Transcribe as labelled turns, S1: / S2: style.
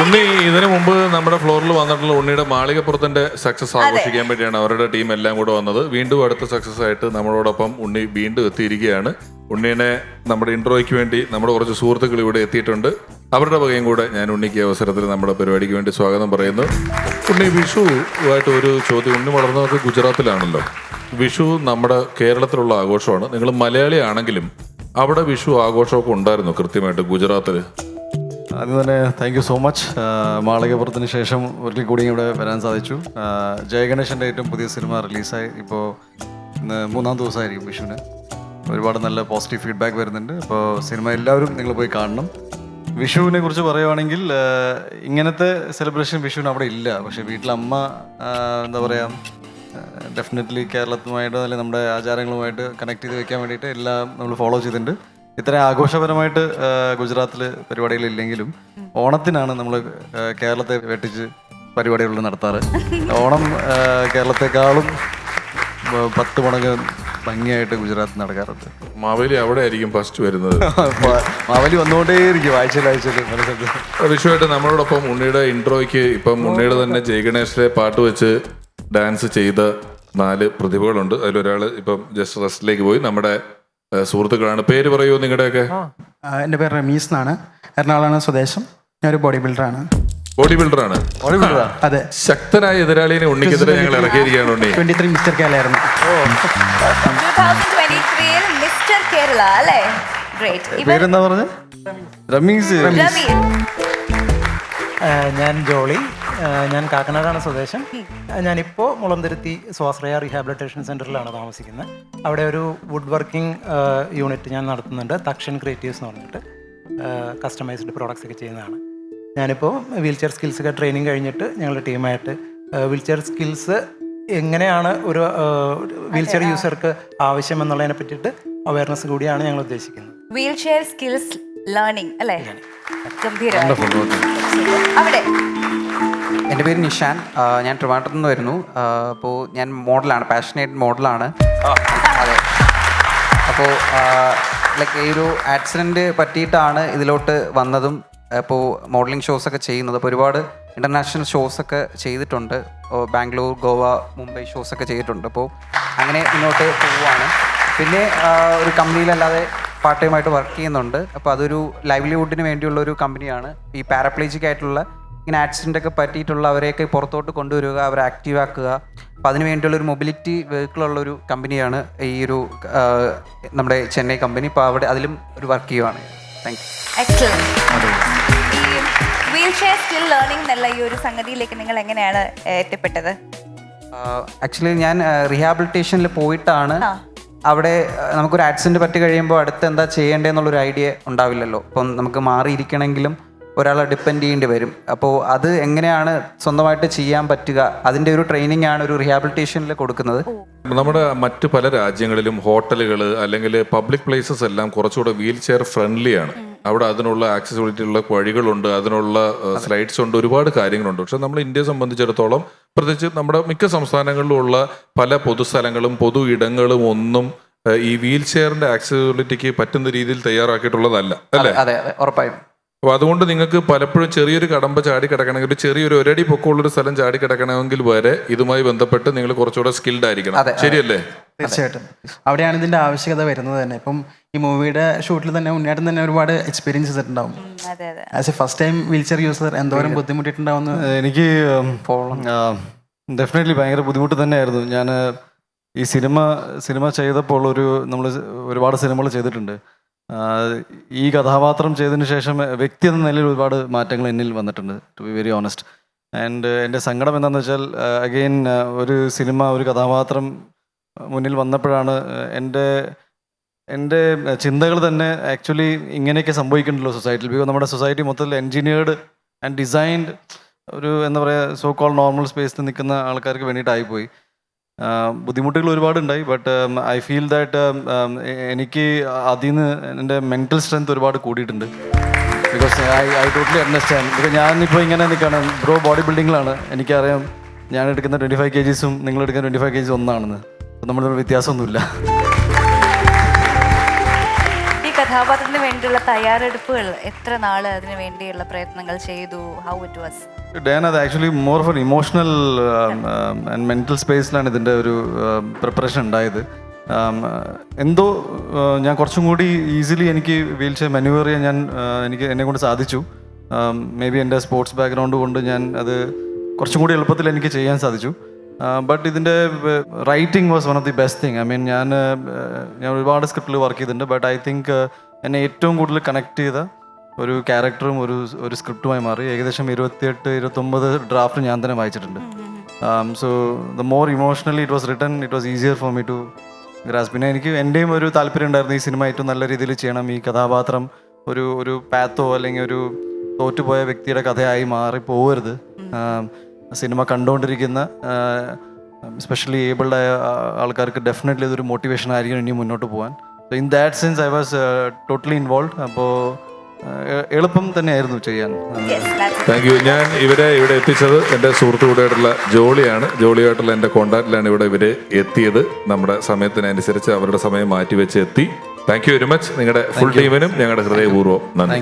S1: ഉണ്ണി ഇതിനു മുമ്പ് നമ്മുടെ ഫ്ലോറിൽ വന്നിട്ടുള്ള ഉണ്ണിയുടെ മാളികപ്പുറത്തിന്റെ സക്സസ് ആഘോഷിക്കാൻ വേണ്ടിയാണ് അവരുടെ ടീം എല്ലാം കൂടെ വന്നത്. വീണ്ടും അടുത്ത സക്സസ് ആയിട്ട് നമ്മളോടൊപ്പം ഉണ്ണി വീണ്ടും എത്തിയിരിക്കുകയാണ്. ഉണ്ണിനെ നമ്മുടെ ഇൻട്രോയ്ക്ക് വേണ്ടി നമ്മുടെ കുറച്ച് സുഹൃത്തുക്കൾ ഇവിടെ എത്തിയിട്ടുണ്ട്. അവരുടെ വകയും കൂടെ ഞാൻ ഉണ്ണിക്ക് അവസരത്തിൽ നമ്മുടെ പരിപാടിക്ക് വേണ്ടി സ്വാഗതം പറയുന്നു. ഉണ്ണി വിഷു ആയിട്ട് ഒരു ചോദ്യം. ഉണ്ണി വളർന്നത് ഗുജറാത്തിലാണല്ലോ. വിഷു നമ്മുടെ കേരളത്തിലുള്ള ആഘോഷമാണ്. നിങ്ങൾ മലയാളി ആണെങ്കിലും അവിടെ വിഷു ആഘോഷമൊക്കെ ഉണ്ടായിരുന്നു കൃത്യമായിട്ട് ഗുജറാത്തിൽ
S2: ആദ്യം തന്നെ താങ്ക് യു സോ മച്ച് മാളികപ്പുറത്തിന് ശേഷം ഒരിക്കൽ കൂടി ഇവിടെ വരാൻ സാധിച്ചു. ജയഗണേശന്റെ ഏറ്റവും പുതിയ സിനിമ റിലീസായി ഇപ്പോൾ ഇന്ന് മൂന്നാം ദിവസമായിരിക്കും വിഷുവിന്. ഒരുപാട് നല്ല പോസിറ്റീവ് ഫീഡ്ബാക്ക് വരുന്നുണ്ട്. അപ്പോൾ സിനിമ എല്ലാവരും നിങ്ങൾ പോയി കാണണം. വിഷുവിനെ കുറിച്ച് പറയുവാണെങ്കിൽ ഇങ്ങനത്തെ സെലിബ്രേഷൻ വിഷുവിന് അവിടെ ഇല്ല. പക്ഷേ വീട്ടിലമ്മ എന്താ പറയുക ഡെഫിനറ്റ്ലി കേരളത്തുമായിട്ട് അല്ലെങ്കിൽ നമ്മുടെ ആചാരങ്ങളുമായിട്ട് കണക്ട് ചെയ്ത് വെക്കാൻ വേണ്ടിയിട്ട് എല്ലാം നമ്മൾ ഫോളോ ചെയ്തിട്ടുണ്ട്. ഇത്രയും ആഘോഷപരമായിട്ട് ഗുജറാത്തിൽ പരിപാടികളില്ലെങ്കിലും ഓണത്തിനാണ് നമ്മൾ കേരളത്തെ വെട്ടിച്ച് പരിപാടികൾ നടത്താറ്. ഓണം കേരളത്തെക്കാളും പത്ത് മടങ്ങ് ഭംഗിയായിട്ട് ഗുജറാത്തിൽ നടക്കാറുണ്ട്.
S1: മാവേലി അവിടെ ആയിരിക്കും ഫസ്റ്റ് വരുന്നത്
S2: മാവേലി വന്നുകൊണ്ടേയിരിക്കും ആഴ്ചയിൽ ആഴ്ചയിൽ
S1: വിഷുവായിട്ട് നമ്മളോടൊപ്പം ഉണ്ണിയുടെ ഇൻട്രോയ്ക്ക് ഇപ്പം ഉണ്ണിയുടെ തന്നെ ജയഗണേഷിലെ പാട്ട് വെച്ച് ഡാൻസ് ചെയ്ത നാല് പ്രതിഭകളുണ്ട്. അതിലൊരാൾ ഇപ്പം ജസ്റ്റ് റെസ്റ്റിലേക്ക് പോയി. നമ്മുടെ സുഹൃത്തുക്കളാണ്. പേര് പറയൂ നിങ്ങളുടെയൊക്കെ.
S3: എന്റെ എന്റെ പേര് റമീസ് എന്നാണ് എറണാകുളമാണ് സ്വദേശം. ഞാനൊരു ബോഡി ബിൽഡറാണ്
S1: ബോഡി ബിൽഡറാണ്
S3: അതെ.
S1: ശക്തനായ എതിരാളിനെ ഉണ്ണിക്കെതിരെ ഞങ്ങൾ ഇറക്കിയിരിക്കുകയാണ് Unni.
S3: Twenty three mister
S4: Kerala ആയിരുന്നു മിസ്റ്റർ കേരള അല്ലേ? ഗ്രേറ്റ്
S2: പേരെന്താ പറഞ്ഞത് റമീസ്.
S5: ഞാൻ ജോളി. ഞാൻ കാക്കനാടാണ് സ്വദേശം. ഞാനിപ്പോൾ മുളന്തിരുത്തി സ്വാശ്രയ റീഹാബിലിറ്റേഷൻ സെന്ററിലാണ് താമസിക്കുന്നത്. അവിടെ ഒരു വുഡ് വർക്കിംഗ് യൂണിറ്റ് ഞാൻ നടത്തുന്നുണ്ട്. തക്ഷൻ ക്രിയേറ്റീവ്സ് എന്ന് പറഞ്ഞിട്ട് കസ്റ്റമൈസ്ഡ് പ്രോഡക്ട്സ് ഒക്കെ ചെയ്യുന്നതാണ്. ഞാനിപ്പോൾ വീൽ ചെയർ സ്കിൽസൊക്കെ ട്രെയിനിങ് കഴിഞ്ഞിട്ട് ഞങ്ങളുടെ ടീമായിട്ട് വീൽ ചെയർ സ്കിൽസ് എങ്ങനെയാണ് ഒരു വീൽ ചെയർ യൂസർക്ക് ആവശ്യം എന്നുള്ളതിനെ പറ്റിയിട്ട് അവയർനെസ് കൂടിയാണ് ഞങ്ങൾ ഉദ്ദേശിക്കുന്നത്.
S4: വീൽ ചെയർ സ്കിൽസ് ലേണിംഗ് അല്ലേ ഗംഭീര അവിടെ.
S6: എന്റെ പേര് നിഷാൻ. ഞാൻ ട്രിവാൻഡ്രത്ത് നിന്ന് വരുന്നു. അപ്പോൾ ഞാൻ മോഡലാണ് പാഷനേറ്റ് മോഡലാണ്. അതെ. അപ്പോൾ ലൈക്ക് ഈ ഒരു ആക്സിഡന്റ് പറ്റിയിട്ടാണ് ഇതിലോട്ട് വന്നതും അപ്പോൾ മോഡലിംഗ് ഷോസ് ഒക്കെ ചെയ്യുന്നത്. അപ്പോൾ ഒരുപാട് ഇന്റർനാഷണൽ ഷോസ് ഒക്കെ ചെയ്തിട്ടുണ്ട്. ബാംഗ്ലൂർ ഗോവ മുംബൈ ഷോസ് ഒക്കെ ചെയ്തിട്ടുണ്ട്. അപ്പോൾ അങ്ങനെ മുന്നോട്ട് പോവുകയാണ്. പിന്നെ ഒരു കമ്പനിയിലല്ലാതെ പാർട്ട് ടൈമായിട്ട് വർക്ക് ചെയ്യുന്നുണ്ട്. അപ്പോൾ അതൊരു ലൈവ്ലിഹുഡിന് വേണ്ടിയുള്ള ഒരു കമ്പനിയാണ് ഈ പാരപ്ലേജിക് ആയിട്ടുള്ള ഇങ്ങനെ ആക്സിഡന്റ് ഒക്കെ പറ്റിയിട്ടുള്ള അവരെയൊക്കെ പുറത്തോട്ട് കൊണ്ടുവരിക അവരെ ആക്റ്റീവ് ആക്കുക. അപ്പോൾ അതിന് വേണ്ടിയുള്ള ഒരു മൊബിലിറ്റി വെഹിക്കിളുള്ള ഒരു കമ്പനിയാണ് ഈ ഒരു നമ്മുടെ ചെന്നൈ കമ്പനി ഇപ്പോൾ അവിടെ അതിലും ഒരു വർക്ക് ചെയ്യുവാണ്. താങ്ക് യു
S4: എക്സലന്റ് ഈ വീൽ ചെയർ സ്കിൽ ലേണിംഗ് എന്നുള്ള ഈ ഒരു സംഗതിയിലേക്ക് നിങ്ങൾ എങ്ങനെയാണ് എത്തിപ്പെട്ടത്?
S6: ആക്ച്വലി ഞാൻ റീഹാബിലിറ്റേഷനിൽ പോയിട്ടാണ് അവിടെ നമുക്കൊരു ആക്സിഡന്റ് പറ്റി കഴിയുമ്പോൾ അടുത്ത് എന്താ ചെയ്യേണ്ടതെന്നുള്ളൊരു ഐഡിയ ഉണ്ടാവില്ലല്ലോ. അപ്പം നമുക്ക് മാറിയിരിക്കണമെങ്കിലും ഒരാളെ ഡിപ്പെൻഡ് ചെയ്യേണ്ടി വരും. അപ്പോൾ അത് എങ്ങനെയാണ് സ്വന്തമായിട്ട് ചെയ്യാൻ പറ്റുക? അതിന്റെ ഒരു ട്രെയിനിങ് ആണ് ഒരു റിഹാബിലിറ്റേഷനിൽ കൊടുക്കുന്നത്.
S1: നമ്മുടെ മറ്റു പല രാജ്യങ്ങളിലും ഹോട്ടലുകൾ അല്ലെങ്കിൽ പബ്ലിക് പ്ലേസസ് എല്ലാം കുറച്ചുകൂടെ വീൽ ചെയർ ഫ്രണ്ട്ലിയാണ് അവിടെ അതിനുള്ള ആക്സസിബിലിറ്റി ഉള്ള വഴികളുണ്ട് അതിനുള്ള സ്ലൈഡ്സ് ഉണ്ട് ഒരുപാട് കാര്യങ്ങളുണ്ട്. പക്ഷെ നമ്മൾ ഇന്ത്യയെ സംബന്ധിച്ചിടത്തോളം പ്രത്യേകിച്ച് നമ്മുടെ മിക്ക സംസ്ഥാനങ്ങളിലും ഉള്ള പല പൊതുസ്ഥലങ്ങളും പൊതു ഇടങ്ങളും ഒന്നും ഈ വീൽ ചെയറിന്റെ ആക്സസിബിലിറ്റിക്ക് പറ്റുന്ന രീതിയിൽ തയ്യാറാക്കിയിട്ടുള്ളതല്ല. അല്ലേ?
S6: ഉറപ്പായും.
S1: അപ്പൊ അതുകൊണ്ട് നിങ്ങൾക്ക് പലപ്പോഴും ചെറിയൊരു കടമ്പ ചാടി കിടക്കണമെങ്കിൽ ഒരു ചെറിയൊരു ഒരടി പൊക്കമുള്ളൊരു സ്ഥലം ചാടി കിടക്കണമെങ്കിൽ വരെ ഇതുമായി ബന്ധപ്പെട്ട് നിങ്ങൾ കുറച്ചുകൂടെ സ്കിൽഡ് ആയിരിക്കണം. ശരിയല്ലേ?
S3: തീർച്ചയായിട്ടും. അവിടെയാണ് ഇതിന്റെ ആവശ്യകത വരുന്നത് തന്നെ. ഇപ്പം ഈ മൂവിയുടെ ഷൂട്ടിൽ തന്നെ ഉണ്ണിയാട്ടം തന്നെ ഒരുപാട് എക്സ്പീരിയൻസ് ചെയ്തിട്ടുണ്ടാവും
S4: അതെ അതെ.
S3: As a first time wheelchair user എന്തോരം ബുദ്ധിമുട്ടിട്ടുണ്ടാവും
S2: എനിക്ക് ഡെഫിനറ്റ്ലി ഭയങ്കര ബുദ്ധിമുട്ട് തന്നെയായിരുന്നു. ഞാൻ ഈ സിനിമ സിനിമ ചെയ്തപ്പോൾ ഒരു നമ്മൾ ഒരുപാട് സിനിമകൾ ചെയ്തിട്ടുണ്ട്. ഈ കഥാപാത്രം ചെയ്തതിന് ശേഷം വ്യക്തി എന്ന നിലയിൽ ഒരുപാട് മാറ്റങ്ങൾ എന്നിൽ വന്നിട്ടുണ്ട് to be very honest and എന്റെ സങ്കടം എന്താണെന്ന് വെച്ചാൽ അഗെയിൻ ഒരു സിനിമ ഒരു കഥാപാത്രം മുന്നിൽ വന്നപ്പോഴാണ് എന്റെ എന്റെ ചിന്തകൾ തന്നെ ആക്ച്വലി ഇങ്ങനെയൊക്കെ സംഭവിക്കുന്നുണ്ടല്ലോ സൊസൈറ്റിയിൽ ബിക്കോസ് നമ്മുടെ സൊസൈറ്റി മൊത്തത്തിൽ എൻജിനീയർഡ് ആൻഡ് ഡിസൈൻഡ് ഒരു എന്താ പറയുക സോ കോൾ നോർമൽ സ്പേസിൽ നിൽക്കുന്ന ആൾക്കാർക്ക് വേണ്ടിയിട്ടായിപ്പോയി. ബുദ്ധിമുട്ടുകൾ ഒരുപാടുണ്ടായി ബട്ട് ഐ ഫീൽ ദാറ്റ് എനിക്ക് അതിൽ നിന്ന് എന്റെ മെന്റൽ സ്ട്രെങ്ത് ഒരുപാട് കൂടിയിട്ടുണ്ട്. Because I I totally understand because ഞാനിപ്പോൾ ഇങ്ങനെ നിൽക്കുകയാണ് ബ്രോ ബോഡി ബിൽഡിങ്ങിലാണ് എനിക്കറിയാം ഞാൻ എടുക്കുന്ന ട്വന്റി ഫൈവ് കെ ജീസും നിങ്ങൾ എടുക്കുന്ന ട്വന്റി ഫൈവ് കെ ജീസ് ഒന്നാണെന്ന് നമ്മൾ വ്യത്യാസമൊന്നുമില്ല.
S4: കഥാപാത്രത്തിന് വേണ്ടിയുള്ള തയ്യാറെടുപ്പുകൾ എത്ര നാൾ അതിന് വേണ്ടിയുള്ള പ്രയത്നങ്ങൾ ചെയ്തു? ഹൗ ഇറ്റ് വാസ്
S2: ഡാൻ അത് actually more for emotional and mental സ്പേസിലാണ് ഇതിന്റെ ഒരു പ്രിപ്പറേഷൻ ഉണ്ടായത്. Um, എന്തോ uh, ഞാൻ കുറച്ചും കൂടി ഈസിലി എനിക്ക് വീൽ ചെയർ മെനുവർ ചെയ്യാൻ ഞാൻ uh, എനിക്ക് എന്നെ കൊണ്ട് സാധിച്ചു. മേ ബി എന്റെ സ്പോർട്സ് ബാക്ക്ഗ്രൗണ്ട് കൊണ്ട് ഞാൻ അത് കുറച്ചും കൂടി എളുപ്പത്തിൽ എനിക്ക് ചെയ്യാൻ സാധിച്ചു. ബട്ട് ഇതിന്റെ writing was one of the best thing I mean ഞാൻ ഞാൻ ഒരുപാട് സ്ക്രിപ്റ്റിൽ വർക്ക് ചെയ്തിട്ടുണ്ട് ബട്ട് ഐ തിങ്ക് എന്നെ ഏറ്റവും കൂടുതൽ കണക്ട് ചെയ്ത ഒരു ക്യാരക്ടറും ഒരു ഒരു സ്ക്രിപ്റ്റുമായി മാറി. ഏകദേശം ഇരുപത്തിയെട്ട് ഇരുപത്തൊമ്പത് ഡ്രാഫ്റ്റ് ഞാൻ തന്നെ വായിച്ചിട്ടുണ്ട്. So the more emotionally it was written it was easier for me to grasp പിന്നെ എനിക്ക് എന്റെയും ഒരു താല്പര്യം ഉണ്ടായിരുന്നു ഈ സിനിമ ഏറ്റവും നല്ല രീതിയിൽ ചെയ്യണം. ഈ കഥാപാത്രം ഒരു ഒരു പാത്തോ അല്ലെങ്കിൽ ഒരു തോറ്റുപോയ വ്യക്തിയുടെ കഥയായി മാറി പോകരുത് സിനിമ കണ്ടുകൊണ്ടിരിക്കുന്ന സ്പെഷ്യലി ഏബിൾഡ് ആയ ആൾക്കാർക്ക് ഡെഫിനറ്റ്ലി ഇതൊരു മോട്ടിവേഷൻ ആയിരിക്കും ഇനി മുന്നോട്ട് പോകാൻ so in that sense I was totally involve അപ്പോൾ എളുപ്പം തന്നെയായിരുന്നു ചെയ്യാൻ.
S1: താങ്ക് യു ഞാൻ ഇവരെ ഇവിടെ എത്തിച്ചത് എന്റെ സുഹൃത്തു കൂടെയായിട്ടുള്ള ജോളിയാണ്. ജോളിയായിട്ടുള്ള എന്റെ കോണ്ടാക്റ്റിലാണ് ഇവിടെ ഇവരെ എത്തിയത്. നമ്മുടെ സമയത്തിനനുസരിച്ച് അവരുടെ സമയം മാറ്റി വെച്ച് എത്തി. താങ്ക് യു വെരി മച്ച് നിങ്ങളുടെ ഫുൾ ടീമിനും ഞങ്ങളുടെ ഹൃദയപൂർവം നന്ദി.